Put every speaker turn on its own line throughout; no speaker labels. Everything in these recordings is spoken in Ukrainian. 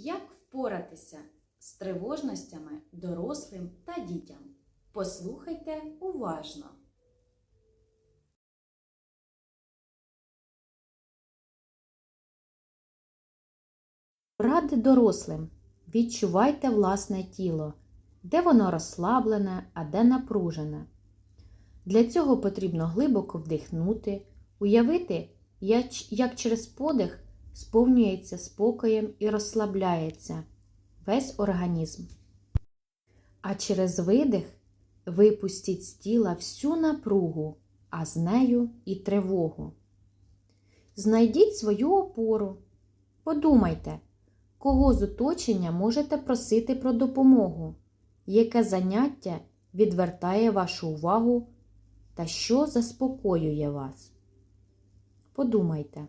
Як впоратися з тривожностями дорослим та дітям? Послухайте уважно. Ради дорослим. Відчувайте власне тіло, де воно розслаблене, а де напружене. Для цього потрібно глибоко вдихнути, уявити, як- через подих сповнюється спокоєм і розслабляється весь організм. А через видих випустіть з тіла всю напругу, а з нею і тривогу. Знайдіть свою опору. Подумайте, кого з оточення можете просити про допомогу, яке заняття відвертає вашу увагу та що заспокоює вас. Подумайте.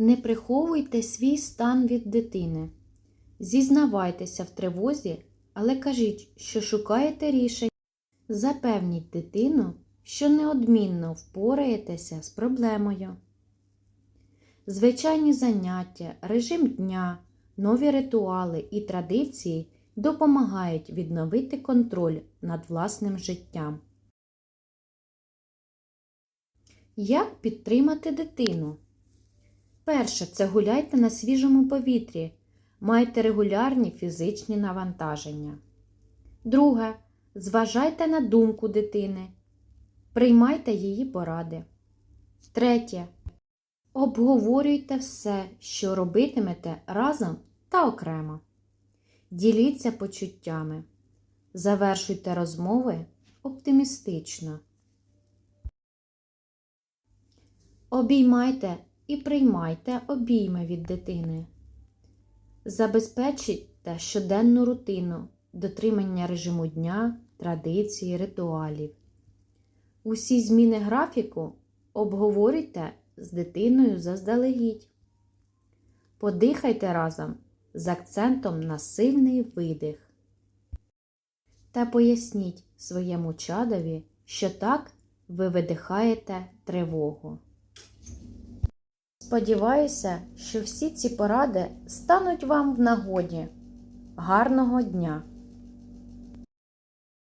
Не приховуйте свій стан від дитини. Зізнавайтеся в тривозі, але кажіть, що шукаєте рішень. Запевніть дитину, що неодмінно впораєтеся з проблемою. Звичайні заняття, режим дня, нові ритуали і традиції допомагають відновити контроль над власним життям. Як підтримати дитину? Перше це гуляйте на свіжому повітрі, майте регулярні фізичні навантаження. Друге. Зважайте на думку дитини. Приймайте її поради. Третє. Обговорюйте все, що робитимете разом та окремо. Діліться почуттями. Завершуйте розмови оптимістично. Обіймайте і приймайте обійми від дитини. Забезпечуйте щоденну рутину, дотримання режиму дня, традиції, ритуалів. Усі зміни графіку обговорюйте з дитиною заздалегідь. Подихайте разом з акцентом на сильний видих. Та поясніть своєму чадові, що так ви видихаєте тривогу. Сподіваюся, що всі ці поради стануть вам в нагоді. Гарного дня!